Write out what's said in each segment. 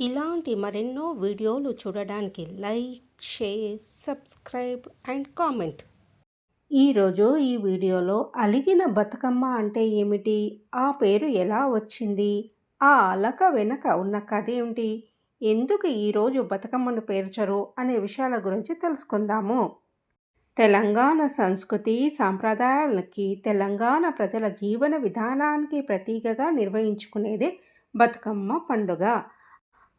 ఇలాంటి మరెన్నో వీడియోలు చూడడానికి like share subscribe and comment. ఈరోజు ఈ వీడియోలో అలిగిన బతుకమ్మ అంటే ఏమిటి? ఆ పేరు ఎలా వచ్చింది? ఆ అలక వెనక ఉన్న కథ ఏమిటి? ఎందుకు ఈరోజు బతుకమ్మను పేర్చరు అనే విషయాల గురించి తెలుసుకుందాము. తెలంగాణ సంస్కృతి సాంప్రదాయాలకి తెలంగాణ ప్రజల జీవన విధానానికి ప్రతీకగా నిర్వహించుకునేదే బతుకమ్మ పండుగ.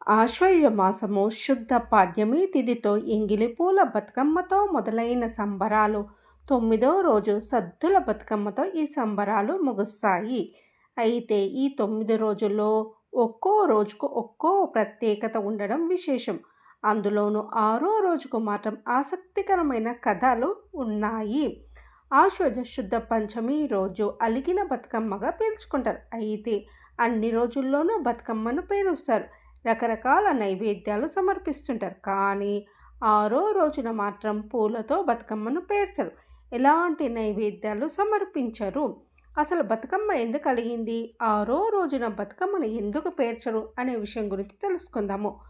ఆశ్వయుజ మాసము శుద్ధ పాడ్యమి తిథితో ఎంగిలిపూల బతుకమ్మతో మొదలైన సంబరాలు. తొమ్మిదో రోజు సద్దుల బతుకమ్మతో ఈ సంబరాలు ముగుస్తాయి. అయితే ఈ తొమ్మిది రోజుల్లో ఒక్కో రోజుకు ఒక్కో ప్రత్యేకత ఉండడం విశేషం. అందులోనూ ఆరో రోజుకు మాత్రం ఆసక్తికరమైన కథలు ఉన్నాయి. ఆశ్వజ శుద్ధ పంచమి రోజు అలిగిన బతుకమ్మగా పీల్చుకుంటారు. అయితే అన్ని రోజుల్లోనూ బతుకమ్మను పేరుస్తారు రకరకాల నైవేద్యాలు సమర్పిస్తుంటారు. కానీ ఆరో రోజున మాత్రం పూలతో బతుకమ్మను పేర్చరు. ఎలాంటి నైవేద్యాలు సమర్పించరు? అసలు బతుకమ్మ ఎందుకు కలిగింది? ఆరో రోజున బతుకమ్మను ఎందుకు పేర్చరు? అనే విషయం గురించి తెలుసుకుందాము.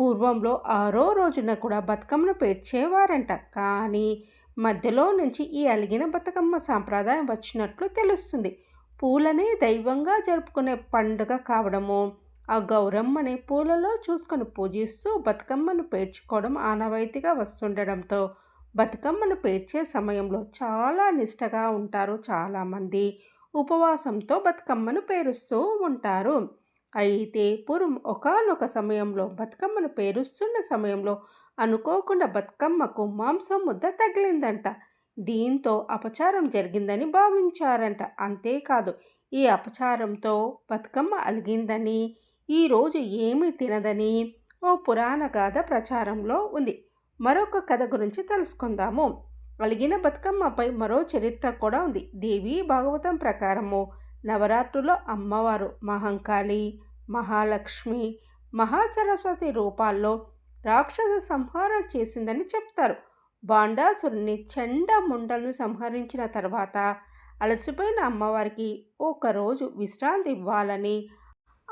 పూర్వంలో ఆరో రోజున కూడా బతుకమ్మను పేర్చేవారంట. కానీ మధ్యలో నుంచి ఈ అలిగిన బతుకమ్మ సాంప్రదాయం వచ్చినట్లు తెలుస్తుంది. పూలనే దైవంగా జరుపుకునే పండుగ కావడము ఆ గౌరమ్మని పూలలో చూసుకొని పూజిస్తూ బతుకమ్మను పేర్చుకోవడం ఆనవాయితీగా వస్తుండడంతో బతుకమ్మను పేర్చే సమయంలో చాలా నిష్టగా ఉంటారు చాలామంది. ఉపవాసంతో బతుకమ్మను పేరుస్తూ ఉంటారు. అయితే పూర్వం ఒకనొక సమయంలో బతుకమ్మను పేరుస్తున్న సమయంలో అనుకోకుండా బతుకమ్మకు మాంసం ముద్ద తగిలిందంట. దీంతో అపచారం జరిగిందని భావించారంట. అంతేకాదు ఈ అపచారంతో బతుకమ్మ అలిగిందని ఈరోజు ఏమీ తినదని ఓ పురాణ గాథ ప్రచారంలో ఉంది. మరొక కథ గురించి తెలుసుకుందాము. అలిగిన బతుకమ్మపై మరో చరిత్ర కూడా ఉంది. దేవి భాగవతం ప్రకారము నవరాత్రులో అమ్మవారు మహంకాళి మహాలక్ష్మి మహాసరస్వతి రూపాల్లో రాక్షస సంహారం చేసిందని చెప్తారు. బాండాసురుని చెండ ముండల్ని సంహరించిన తర్వాత అలసిపోయిన అమ్మవారికి ఒకరోజు విశ్రాంతి ఇవ్వాలని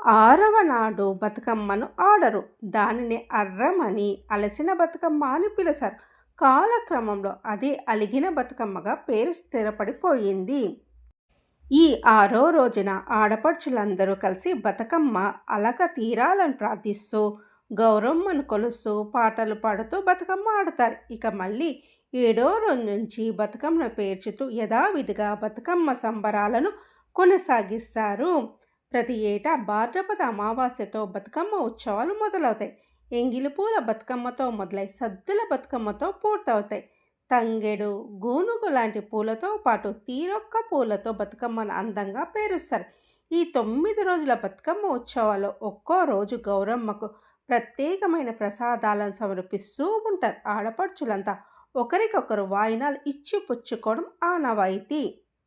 ఆరవ నాడు బతుకమ్మను ఆడరు. దానిని అర్రమని అలసిన బతుకమ్మ అని పిలుస్తారు కాలక్రమంలో అదే అలిగిన బతుకమ్మగా పేరు స్థిరపడిపోయింది. ఈ ఆరో రోజున ఆడపడుచులందరూ కలిసి బతుకమ్మ అలక తీరాలను ప్రార్థిస్తూ గౌరమ్మను కొలుస్తూ పాటలు పాడుతూ బతుకమ్మ ఆడతారు. ఇక మళ్ళీ ఏడో రోజు నుంచి బతుకమ్మను పేర్చుతూ యథావిధిగా బతుకమ్మ సంబరాలను కొనసాగిస్తారు. ప్రతి ఏటా భాద్రపద అమావాస్యతో బతుకమ్మ ఉత్సవాలు మొదలవుతాయి. ఎంగిలిపూల బతుకమ్మతో మొదలై సద్దుల బతుకమ్మతో పూర్తవుతాయి. తంగెడు గూనుగు లాంటి పూలతో పాటు తీరొక్క పూలతో బతుకమ్మను అందంగా పేరుస్తారు. ఈ తొమ్మిది రోజుల బతుకమ్మ ఉత్సవాల్లో ఒక్కో రోజు గౌరమ్మకు ప్రత్యేకమైన ప్రసాదాలను సమర్పిస్తూ ఉంటారు ఆడపడుచులంతా. ఒకరికొకరు వాయినాలు ఇచ్చి పుచ్చుకోవడం ఆనవాయితీ.